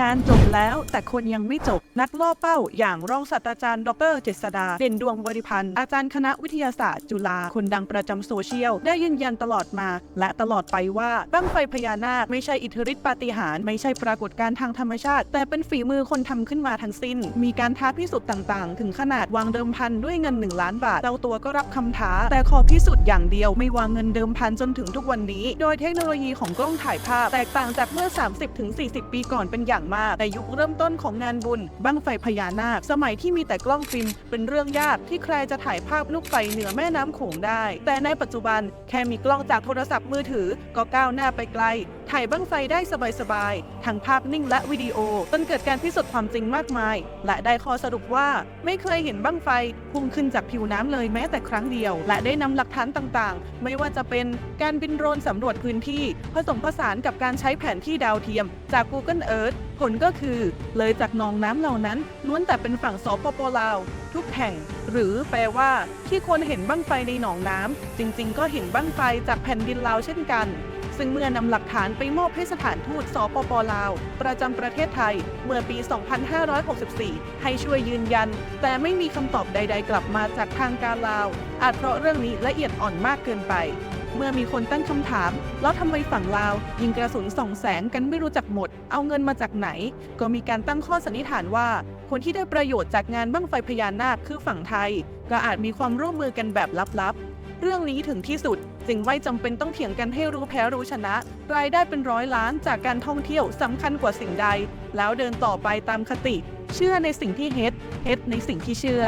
งานจบแล้วแต่คนยังไม่จบ นักล่อเป้าอย่างรองศาสตราจารย์ดรเจษดาเด่นดวงบริพันธ์อาจารย์คณะวิทยาศาสตร์ จุฬาคนดังประจำโซเชียล ได้ยืนยันตลอดมา และตลอดไปว่าบั้งไฟพญานาคไม่ใช่อิทธิฤทธิปาฏิหาริย์ไม่ใช่ปรากฏการณ์ทางธรรมชาติ แต่เป็นฝีมือคนทำขึ้นมาทั้งสิ้น มีการท้าพิสูจน์ต่างๆ ถึงขนาดวางเดิมพันด้วยเงิน 1 ล้านบาทเจ้าตัวก็รับคำท้า แต่ขอพิสูจน์อย่างเดียวไม่วางเงินเดิมพันจนถึงทุกวันนี้ โดยเทคโนโลยีของกล้องถ่ายภาพแตกต่างจากเมื่อ 30-40 ปีก่อนเป็นอย่างมาก ในยุคเริ่มต้นของงานบุญ บั้งไฟพญานาค สมัยที่มีแต่กล้องฟิล์มเป็นเรื่องยากที่ใครจะถ่ายภาพลูกไฟเหนือแม่น้ำโขงได้ แต่ในปัจจุบันแค่มีกล้องจากโทรศัพท์มือถือ ก็ก้าวหน้าไปไกล ถ่ายบั้งไฟได้สบายๆ ทั้งภาพนิ่งและวิดีโอจนเกิดการพิสูจน์ความจริงมากมาย และได้ข้อสรุปว่าไม่เคยเห็นบั้งไฟพุ่งขึ้นจากผิวน้ำเลยแม้แต่ครั้งเดียว และได้นำหลักฐานต่างๆ ไม่ว่าจะเป็นการบินโดรนสำรวจพื้นที่ ผสมผสานกับการใช้แผนที่ดาวเทียมจาก Google Earth ผลก็คือ เลยจากหนองน้ำเหล่านั้นล้วนแต่เป็นฝั่งสปปลาว ทุกแห่ง หรือแปลว่า ที่คนเห็นบั้งไฟในหนองน้ำจริง ๆ ก็เห็นบั้งไฟจากแผ่นดินลาวเช่นกัน ซึ่งเมื่อนำหลักฐานไปมอบให้สถานทูตสปปลาว ประจำประเทศไทย เมื่อปี 2564 ให้ช่วยยืนยัน แต่ไม่มีคำตอบใด ๆ กลับมาจากทางการลาว อาจเพราะเรื่องนี้ละเอียดอ่อนมากเกินไป เมื่อมีคนตั้งคำถาม แล้วทำไมฝั่งลาว ยิงกระสุนส่องแสงกันไม่รู้จักหมด เอาเงินมาจากไหน ก็มีการตั้งข้อสันนิษฐานว่า คนที่ได้ประโยชน์จากงานบั้งไฟพญานาคคือฝั่งไทย ก็อาจมีความร่วมมือกันแบบลับๆ เรื่องนี้ถึงที่สุดจึงไม่จำเป็นต้องเถียงกันให้รู้แพ้รู้ชนะ รายได้เป็นร้อยล้านจากการท่องเที่ยวสำคัญกว่าสิ่งใด แล้วเดินต่อไปตามคติ เชื่อในสิ่งที่เฮ็ดเฮ็ดในสิ่งที่เชื่อ